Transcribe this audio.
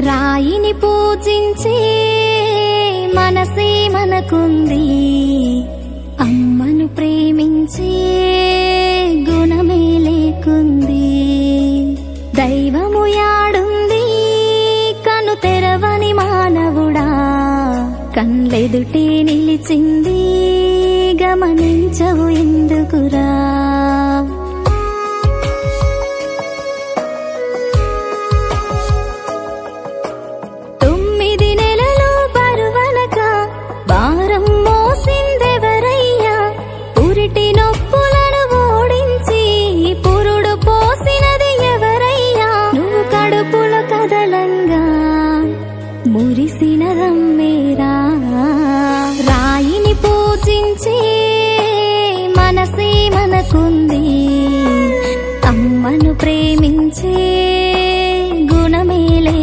రాయిని పూజించే మనసే మనకుంది. అమ్మను ప్రేమించే గుణమే లేకుంది. దైవము యాడుంది కను తెరవని మానవుడా. కన్లెదుటే నిలిచింది. గమనించవు ఎందుకురా? మనకుంది అమ్మను ప్రేమించే గుణమేలే